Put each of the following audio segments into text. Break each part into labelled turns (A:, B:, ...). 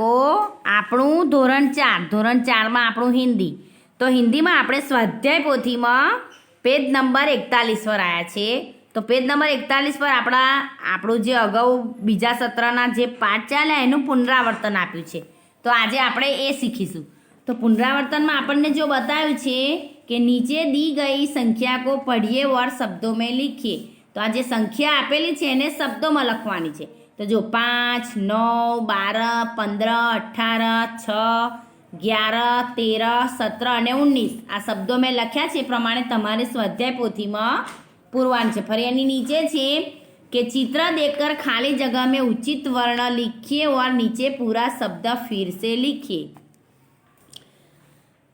A: બાળકો, આપણું ધોરણ ચાર. ધોરણ ચારમાં આપણું હિન્દી. તો હિન્દીમાં આપણે સ્વાધ્યાય પોથીમાં પેજ નંબર એકતાલીસ પર આવ્યા છે. તો પેજ નંબર એકતાલીસ પર આપણા, આપણું જે અગાઉ બીજા સત્રના જે પાઠ ચાલ્યા એનું પુનરાવર્તન આપ્યું છે. તો આજે આપણે એ શીખીશું. તો પુનરાવર્તનમાં આપણને જો બતાવ્યું છે કે નીચે દી ગઈ સંખ્યા કો પઢીએ વાર શબ્દો મેં લીખીએ. તો આ જે સંખ્યા આપેલી છે એને શબ્દોમાં લખવાની છે. તો જો પાંચ, નવ, બાર, પંદર, અઠાર, છ, અગિયાર, તેર સત્તર અને ઓગણીસ. આ શબ્દો મેં લખ્યા છે એ પ્રમાણે તમારે સ્વાધ્યાય પોથીમાં પૂરવાનું છે. ફરી એની નીચે છે કે ચિત્ર દેખકર ખાલી જગ્યા મેં ઉચિત વર્ણ લીખીએ ઓર નીચે પૂરા શબ્દ ફિર સે લીખીએ.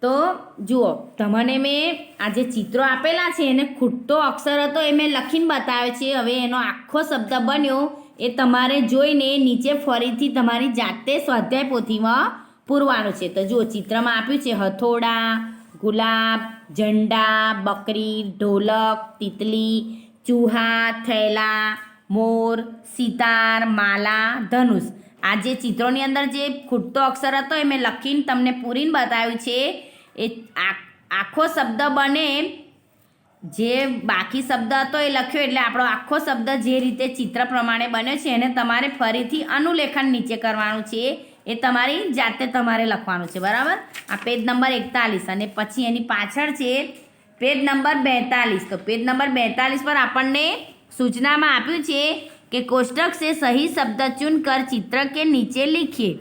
A: તો જુઓ, તમને મેં આ જે ચિત્રો આપેલા છે એને ખૂટતો અક્ષર હતો એ મેં લખીને બતાવ્યો છે. હવે એનો આખો શબ્દ બન્યો એ તમારે જોઈને નીચે ફરીથી તમારી જાતે સ્વાધ્યાય પોથીમાં પૂરવાનું છે. તો જુઓ, ચિત્રમાં આપ્યું છે હથોડા, ગુલાબ, ઝંડા, બકરી, ઢોલક, તિતલી, ચૂહા, થેલા, મોર, સિતાર, માલા, ધનુષ. આ જે ચિત્રોની અંદર જે ખૂટતો અક્ષર હતો એ મેં લખીને તમને પૂરીને બતાવ્યું છે. એ આખો શબ્દ બને જે બાકી શબ્દ હતો એ લખ્યો એટલે આપણો આખો શબ્દ જે રીતે ચિત્ર પ્રમાણે બન્યો છે એને તમારે ફરીથી અનુલેખન નીચે કરવાનું છે. એ તમારી જાતે તમારે લખવાનું છે. બરાબર? આ પેજ નંબર એકતાલીસ અને પછી એની પાછળ છે પેજ નંબર બેતાલીસ. તો પેજ નંબર બેતાલીસ પર આપણને સૂચનામાં આપ્યું છે કે કોષ્ટક છે સહી શબ્દ ચૂન કર ચિત્ર કે નીચે લીખીએ.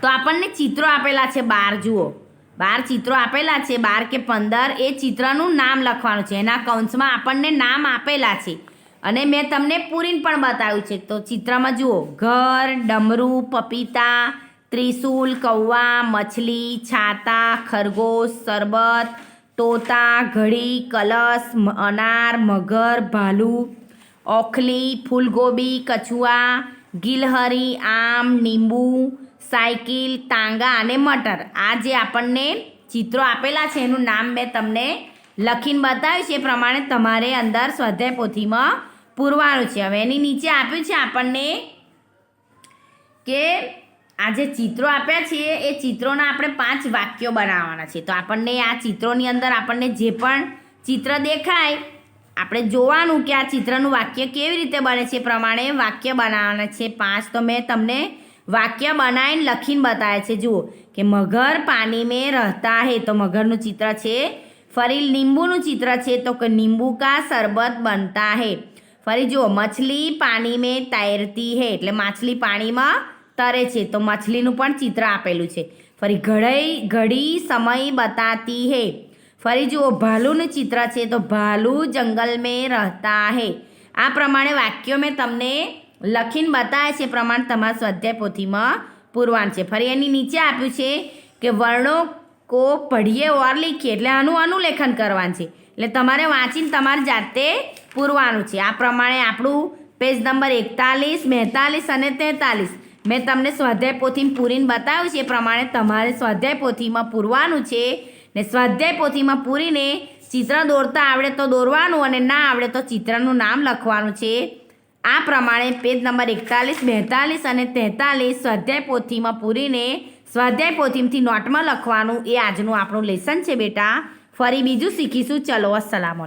A: તો આપણને ચિત્રો આપેલા છે બાર, જુઓ. બાર ચિત્રો આપેલા છે. બાર કે પંદર એ ચિત્રનું નામ લખવાનું છે. એના કૌંસમાં આપણને નામ આપેલા છે. અને મેં તમને પૂરીન પણ બતાવ્યું છે. તો ચિત્રમાં જુઓ. ઘર, ડમરું, પપીતા, ત્રિશૂલ, કૌવા, મછલી, છાતા, ખરગોશ, શરબત, તોતા, ઘડી, કલશ અનાર, મગર, ભાલુ, ઓખલી, ફૂલગોબી, કછુઆ, ગિલહરી, આમ લીંબુ સાયકલ, તાંગા અને મટર. આ જે આપણને ચિત્રો આપેલા છે. એનું નામ મેં તમને લખીને બતાવ્યું છે. એ પ્રમાણે તમારે અંદર સ્વાધ્યાય પોથીમાં પૂરવાનું છે. હવે એની નીચે આપ્યું છે આપણને કે આ જે ચિત્રો આપ્યા છે. એ ચિત્રોના આપણે પાંચ વાક્યો બનાવવાના છે. તો આપણને આ ચિત્રોની અંદર આપણને જે પણ ચિત્ર દેખાય, આપણે જોવાનું કે આ ચિત્રનું વાક્ય કેવી રીતે બને છે. એ પ્રમાણે વાક્ય બનાવવાના છે. પાંચ તો મેં તમને વાક્ય બનાવીને લખીને બતાવે છે. જુઓ કે મગર પાણી મેં રહેતા હે. તો મગરનું ચિત્ર છે. ફરી લીંબુનું ચિત્ર છે. તો કે લીંબુ કા શરબત બનતા હે. ફરી જુઓ, મછલી પાણી મેં તૈરતી હે. એટલે માછલી પાણીમાં તરે છે. તો મછલીનું પણ ચિત્ર આપેલું છે. ફરી ઘડી ઘડી સમય બતાતી હે. ફરી જુઓ, ભાલુનું ચિત્ર છે. તો ભાલુ જંગલ મેં રહેતા હે. આ પ્રમાણે વાક્યો મેં તમને લખીને બતાવે છે પ્રમાણ તમારા સ્વાધ્યાય પોથીમાં પૂરવાણ છે. ફરી એની નીચે આપ્યું છે કે વર્ણો કો પઢીએ ઓર લીખીએ, એટલે આનું અનુલેખન કરવાનું છે. એટલે તમારે વાંચીને તમારે જાતે પૂરવાનું છે. આ પ્રમાણે આપણું પેજ નંબર એકતાલીસ, બેતાલીસ અને તેતાલીસ. મેં તમને સ્વાધ્યાય પોથીમાં પૂરીને બતાવ્યું છે. એ પ્રમાણે તમારે સ્વાધ્યાય પોથીમાં પૂરવાનું છે. ને સ્વાધ્યાય પોથીમાં પૂરીને ચિત્ર દોરતા આવડે તો દોરવાનું અને ના આવડે તો ચિત્રનું નામ લખવાનું છે. આ પ્રમાણે પેજ નંબર એકતાલીસ, બેતાલીસ અને તેતાલીસ સ્વાધ્યાય પોથીમાં પૂરીને સ્વાધ્યાય પોથીમથી નોટમાં લખવાનું એ આજનું આપણું લેસન છે બેટા. ફરી બીજું શીખીશું. ચલો અસલામ